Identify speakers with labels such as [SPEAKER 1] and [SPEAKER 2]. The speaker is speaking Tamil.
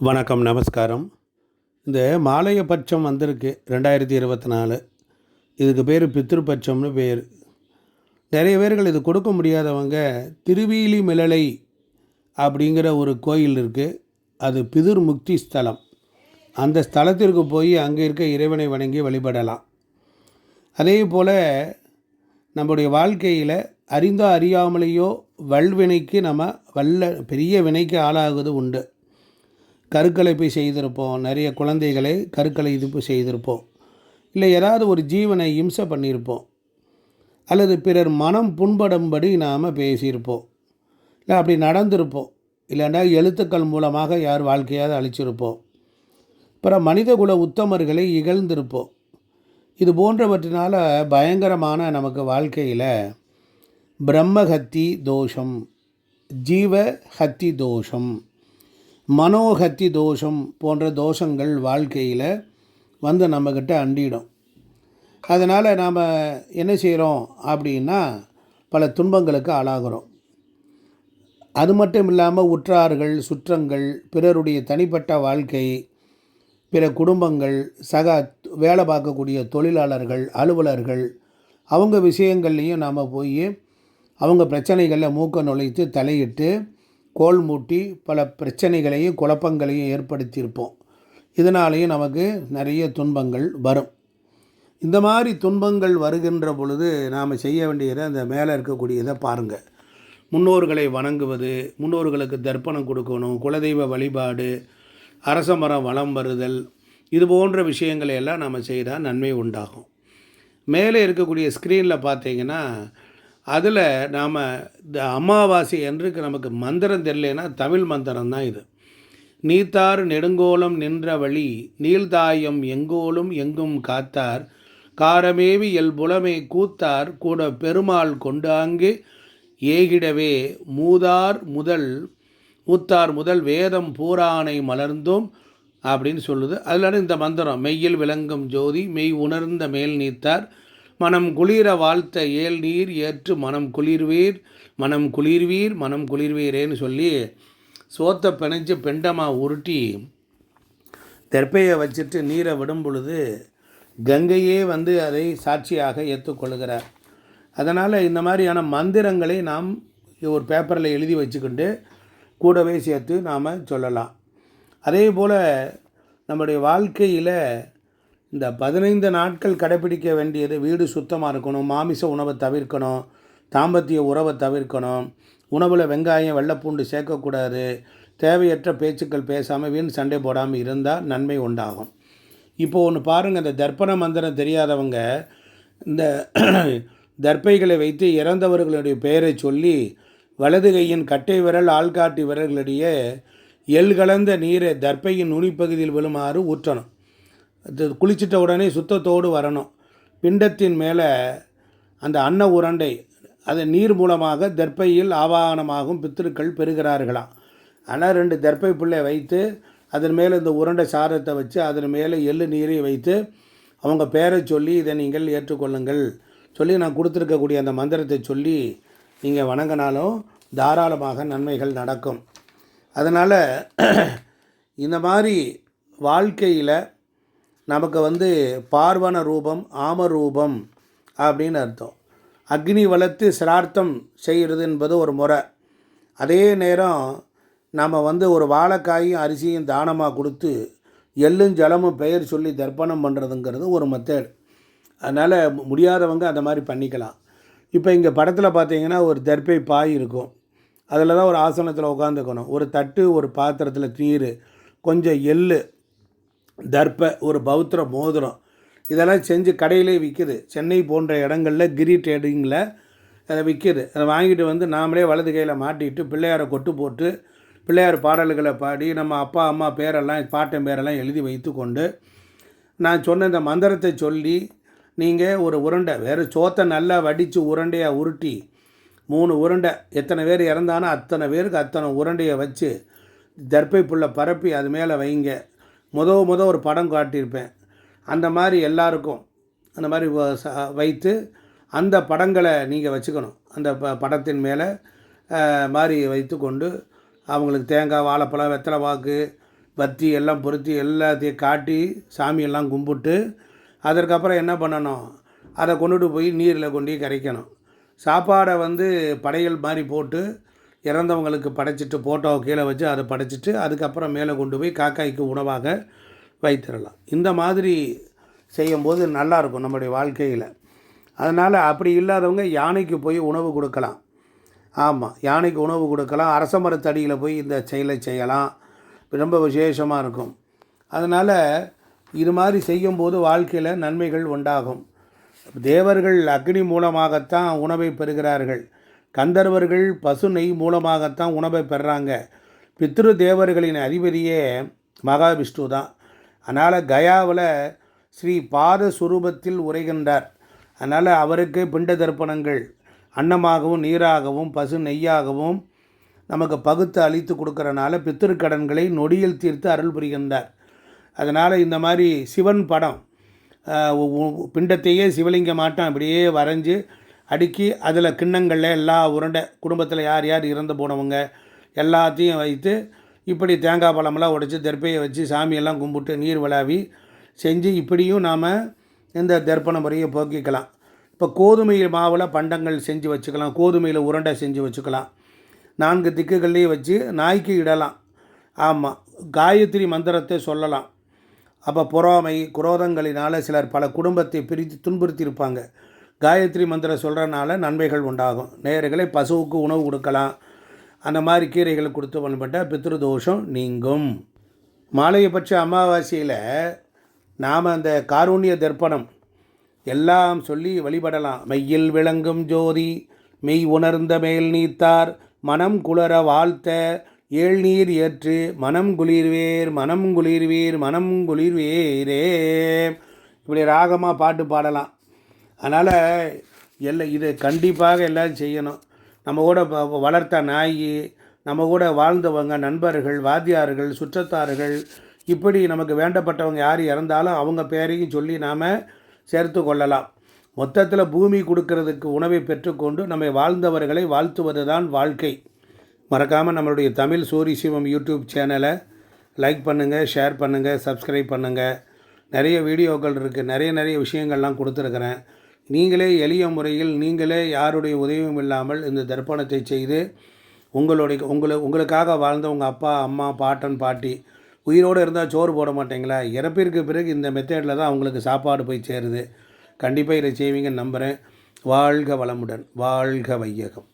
[SPEAKER 1] வணக்கம் நமஸ்காரம். இந்த மாலையபட்சம் வந்திருக்கு ரெண்டாயிரத்தி இருபத்தி நாலு. இதுக்கு பேர் பித்ருபட்சம்னு பேர். நிறைய பேர்கள் இது கொடுக்க முடியாதவங்க திருவீலி மிளலை அப்படிங்கிற ஒரு கோயில் இருக்குது அது பிதுர் முக்தி ஸ்தலம். அந்த ஸ்தலத்திற்கு போய் அங்கே இருக்க இறைவனை வணங்கி வழிபடலாம். அதே போல் நம்முடைய வாழ்க்கையில் அறிந்தோ அறியாமலேயோ வல்வினைக்கு நம்ம வல்ல பெரிய வினைக்கு ஆளாகுது உண்டு. கருக்கலைப்பு செய்திருப்போம். நிறைய குழந்தைகளை கருக்கலைப்பு செய்திருப்போம். இல்லை ஏதாவது ஒரு ஜீவனை இம்சை பண்ணியிருப்போம். அல்லது பிறர் மனம் புண்படும்படி நாம் பேசியிருப்போம். இல்லை அப்படி நடந்திருப்போம். இல்லைன்னா எழுத்துக்கள் மூலமாக யார் வாழ்க்கையாவது அழிச்சிருப்போம். அப்புறம் மனிதகுல உத்தமர்களை இகழ்ந்திருப்போம். இது போன்றவற்றினால் பயங்கரமான நமக்கு வாழ்க்கையில் பிரம்மஹத்தி தோஷம் ஜீவஹத்தி தோஷம். மனோஹத்தி தோஷம் போன்ற தோஷங்கள் வாழ்க்கையில் வந்து நம்மக்கிட்ட அண்டிடும். அதனால் நாம் என்ன செய்கிறோம் அப்படின்னா பல துன்பங்களுக்கு ஆளாகிறோம். அது மட்டும் இல்லாமல் உற்றார்கள் சுற்றங்கள் பிறருடைய தனிப்பட்ட வாழ்க்கை பிற குடும்பங்கள் சக வேலை பார்க்கக்கூடிய தொழிலாளர்கள் அலுவலர்கள் அவங்க விஷயங்கள்லேயும் நாம் போய் அவங்க பிரச்சனைகளில் மூக்க நுழைத்து தலையிட்டு கோல் மூட்டி பல பிரச்சனைகளையும் குழப்பங்களையும் ஏற்படுத்தியிருப்போம். இதனாலேயும் நமக்கு நிறைய துன்பங்கள் வரும். இந்த மாதிரி துன்பங்கள் வருகின்ற பொழுது நாம் செய்ய வேண்டியதை அந்த மேலே இருக்கக்கூடியதை பாருங்கள் முன்னோர்களை வணங்குவது முன்னோர்களுக்கு தர்ப்பணம் கொடுக்கணும் குலதெய்வ வழிபாடு அரச மரம் வளம் வருதல் இது போன்ற விஷயங்களை எல்லாம் நம்ம செய்தால் நன்மை உண்டாகும். மேலே இருக்கக்கூடிய ஸ்க்ரீனில் பார்த்தீங்கன்னா அதில் நாம் இந்த அமாவாசை என்றுக்கு நமக்கு மந்திரம் தெரியலனா தமிழ் மந்திரம் தான் இது. நீத்தார் நெடுங்கோலம் நின்ற வழி நீள்தாயம் எங்கோலும் எங்கும் காத்தார். காரமேவி எல் புலமை கூத்தார் கூட பெருமாள் கொண்டாங்கு. ஏகிடவே மூதார் முதல் மூத்தார் முதல் வேதம் பூரானை மலர்ந்தோம் அப்படின்னு சொல்லுது. அதில் இந்த மந்திரம் மெய்யில் விளங்கும் ஜோதி மெய் உணர்ந்த மேல் நீத்தார். மனம் குளிர வாழ்த்த ஏல் நீர் ஏற்று மனம் குளிர்வீர். மனம் குளிர்வீர் மனம் குளிர்வீரேன்னு சொல்லி சோத்தை பிணைஞ்சு பெண்டமாக உருட்டி தெற்பையை வச்சுட்டு நீரை விடும் பொழுது கங்கையே வந்து அதை சாட்சியாக ஏற்றுக்கொள்கிறார் அதனால் இந்த மாதிரியான மந்திரங்களை நாம் ஒரு பேப்பரில் எழுதி வச்சுக்கிண்டு கூடவே சேர்த்து நாம் சொல்லலாம். அதே போல் நம்முடைய வாழ்க்கையில் இந்த பதினைந்து நாட்கள் கடைப்பிடிக்க வேண்டியது வீடு சுத்தமாக இருக்கணும் மாமிச உணவை தவிர்க்கணும் தாம்பத்திய உறவை தவிர்க்கணும் உணவில் வெங்காயம் வெள்ளைப்பூண்டு சேர்க்கக்கூடாது தேவையற்ற பேச்சுக்கள் பேசாமல் வீண் சண்டை போடாமல் இருந்தால் நன்மை உண்டாகும். இப்போது ஒன்று பாருங்கள் இந்த தர்ப்பண மந்திரம் தெரியாதவங்க இந்த தர்ப்பைகளை வைத்து இறந்தவர்களுடைய பெயரை சொல்லி வலது கையின் கட்டை விரல் ஆள்காட்டி விரல்களிடையே எள் கலந்த நீரை தர்ப்பையின் நுனிப்பகுதியில் விழுமாறு ஊற்றணும். குளிச்சிட்ட உடனே சுத்தத்தோடு வரணும். பிண்டத்தின் மேலே அந்த அன்ன உருண்டை அது நீர் மூலமாக தர்ப்பையில் ஆவாகனமாகும் பித்திருக்கள் பெறுகிறார்களாம். ஆனால் ரெண்டு தர்ப்பை பிள்ளை வைத்து அதன் மேலே இந்த உருண்டை சாரத்தை வச்சு அதன் மேலே எள்ளு நீரை வைத்து அவங்க பேரை சொல்லி இதை நீங்கள் ஏற்றுக்கொள்ளுங்கள். சொல்லி நான் கொடுத்துருக்கக்கூடிய அந்த மந்திரத்தை சொல்லி நீங்கள் வணங்கினாலும் தாராளமாக நன்மைகள் நடக்கும். அதனால் இந்த மாதிரி வாழ்க்கையில் நமக்கு வந்து பார்வன ரூபம் ஆம ரூபம் அப்படின்னு அர்த்தம். அக்னி வளர்த்து சிரார்த்தம் செய்கிறது என்பது ஒரு முறை. அதே நேரம் நம்ம வந்து ஒரு வாழைக்காயும் அரிசியும் தானமாக கொடுத்து எள்ளும் ஜலமும் பெயர் சொல்லி தர்ப்பணம் பண்ணுறதுங்கிறது ஒரு மெத்தேடு அதனால் முடியாதவங்க அந்த மாதிரி பண்ணிக்கலாம். இப்போ இங்கே படத்தில் பார்த்தீங்கன்னா ஒரு தர்ப்பை பாய் இருக்கும். அதில் தான் ஒரு ஆசனத்தில் உட்காந்துக்கணும் ஒரு தட்டு ஒரு பாத்திரத்தில் நீர் கொஞ்சம் எள்ளு தர்ப்ப ஒரு பௌத்திர மோதிரம். இதெல்லாம் செஞ்சு கடையிலே விற்கிது சென்னை போன்ற இடங்களில் கிரி ட்ரேடிங்கில் அதை விற்கிது அதை வாங்கிட்டு வந்து நாமளே வலது கையில் மாட்டிட்டு பிள்ளையாரை கொட்டு போட்டு பிள்ளையார் பாடல்களை பாடி நம்ம அப்பா அம்மா பேரெல்லாம் பாட்டன் பேரெல்லாம் எழுதி வைத்து கொண்டு நான் சொன்ன இந்த மந்திரத்தை சொல்லி நீங்கள் ஒரு உருண்டை வேறு சோத்தை நல்லா வடித்து உருண்டையாக உருட்டி மூணு உருண்டை எத்தனை பேர் இறந்தானோ அத்தனை பேருக்கு அத்தனை உருண்டையை வச்சு தர்ப்பை புல்லை பரப்பி அது மேலே வைங்க. முத முத ஒரு படம் காட்டியிருப்பேன். அந்த மாதிரி எல்லாருக்கும் அந்த மாதிரி வ- ச- வைத்து அந்த படங்களை நீங்கள் வச்சுக்கணும். அந்த ப படத்தின் மேலே மாதிரி வைத்து கொண்டு அவங்களுக்கு தேங்காய் வாழைப்பழம் வெத்தலை வாக்கு பத்தி எல்லாம் பொருத்தி எல்லாத்தையும் காட்டி சாமியெல்லாம் கும்பிட்டு அதற்கப்புறம் என்ன பண்ணணும்? அதை கொண்டுட்டு போய் நீரில் கொண்டு கரைக்கணும். சாப்பாடை வந்து படையல் மாதிரி போட்டு இறந்தவங்களுக்கு படைச்சிட்டு ஃபோட்டோவை கீழே வச்சு அதை படைச்சிட்டு அதுக்கப்புறம் மேலே கொண்டு போய் காக்காய்க்கு உணவாக வைத்திடலாம். இந்த மாதிரி செய்யும்போது நல்லாயிருக்கும் நம்முடைய வாழ்க்கையில். அதனால் அப்படி இல்லாதவங்க யானைக்கு போய் உணவு கொடுக்கலாம். ஆமாம் யானைக்கு உணவு கொடுக்கலாம். அரச மரத்தடியில் போய் இந்த செயலை செய்யலாம். ரொம்ப விசேஷமாக இருக்கும். அதனால் இது மாதிரி செய்யும்போது வாழ்க்கையில் நன்மைகள் உண்டாகும். தேவர்கள் அக்னி மூலமாகத்தான் உணவை பெறுகிறார்கள். கந்தர்வர்கள் பசு நெய் மூலமாகத்தான் உணவை பெறுறாங்க பித்ரு தேவர்களின் அதிபதியே மகாவிஷ்ணு தான். அதனால் கயாவில் ஸ்ரீ பாத சுரூபத்தில் உரைகின்றார். அதனால் அவருக்கு பிண்ட தர்ப்பணங்கள் அன்னமாகவும் நீராகவும் பசு நெய்யாகவும் நமக்கு பகுத்து அளித்து கொடுக்கறனால பித்திருக்கடன்களை நொடியில் தீர்த்து அருள் புரிகின்றார். அதனால் இந்த மாதிரி சிவன் படம் பிண்டத்தையே சிவலிங்க மாட்டம் அப்படியே வரைஞ்சி அடுக்கி அதில் கிண்ணங்களில் எல்லா உருண்டை குடும்பத்தில் யார் யார் இறந்து போனவங்க எல்லாத்தையும் வைத்து இப்படி தேங்காய் பழமெல்லாம் உடைச்சி தர்ப்பையை வச்சு சாமியெல்லாம் கும்பிட்டு நீர் விளாவி செஞ்சு இப்படியும் நாம் இந்த தர்ப்பண முறையை போக்கிக்கலாம். இப்போ கோதுமை மாவில் பண்டங்கள் செஞ்சு வச்சுக்கலாம் கோதுமையில் உருண்டை செஞ்சு வச்சுக்கலாம். நான்கு திக்குகள்லேயே வச்சு நாய்க்கு இடலாம். ஆமாம் காயத்ரி மந்திரத்தை சொல்லலாம். அப்போ பொறாமை குரோதங்களினால் சிலர் பல குடும்பத்தை பிரித்து துன்புறுத்தியிருப்பாங்க. காயத்ரி மந்திரம் சொல்கிறனால நன்மைகள் உண்டாகும். நேர்களை பசுவுக்கு உணவு கொடுக்கலாம். அந்த மாதிரி கீரைகள் கொடுத்து வழிபட்ட பித்ருதோஷம் நீங்கும். மாலையை பட்ச அமாவாசையில் நாம் அந்த காரூண்ய தர்ப்பணம் எல்லாம் சொல்லி வழிபடலாம். மெய்யில் விளங்கும் ஜோதி மெய் உணர்ந்த மேல் நீத்தார் மனம் குளர வாழ்த்த ஏழ்நீர் ஏற்று மனம் குளிர்வேர் மனம் குளிர்வீர் மனம் குளிர்வேரே. இப்படி ராகமாக பாட்டு பாடலாம். அதனால் எல்லாம் இது கண்டிப்பாக எல்லாம் செய்யணும். நம்ம கூட வ- வளர்த்த நாய் நம்ம கூட வாழ்ந்தவங்க நண்பர்கள் வாத்தியார்கள் சுற்றத்தார்கள் இப்படி நமக்கு வேண்டப்பட்டவங்க யார் இறந்தாலும் அவங்க பேரையும் சொல்லி நாம் சேர்த்து கொள்ளலாம். மொத்தத்தில் பூமி கொடுக்கறதுக்கு உணவை பெற்றுக்கொண்டு நம்மை வாழ்ந்தவர்களை வாழ்த்துவது தான் வாழ்க்கை. மறக்காமல் நம்மளுடைய தமிழ் சூரி சிவம் யூடியூப் சேனலை லைக் பண்ணுங்கள் ஷேர் பண்ணுங்கள் சப்ஸ்கிரைப் பண்ணுங்கள் நிறைய வீடியோக்கள் இருக்குது நிறைய நிறைய விஷயங்கள்லாம் கொடுத்துருக்குறேன். நீங்களே எளிய முறையில் நீங்களே யாருடைய உதவியும் இல்லாமல் இந்த தர்ப்பணத்தை செய்து உங்களுடைய உங்களை உங்களுக்காக வாழ்ந்த உங்கள் அப்பா அம்மா பாட்டன் பாட்டி உயிரோடு இருந்தால் சோறு போட மாட்டீங்களா? இறப்பிற்கு பிறகு இந்த மெத்தேடில் தான் அவங்களுக்கு சாப்பாடு போய் சேருது. கண்டிப்பாக இதை செய்வீங்கன்னு நம்புகிறேன் வாழ்க வளமுடன். வாழ்க வையகம்.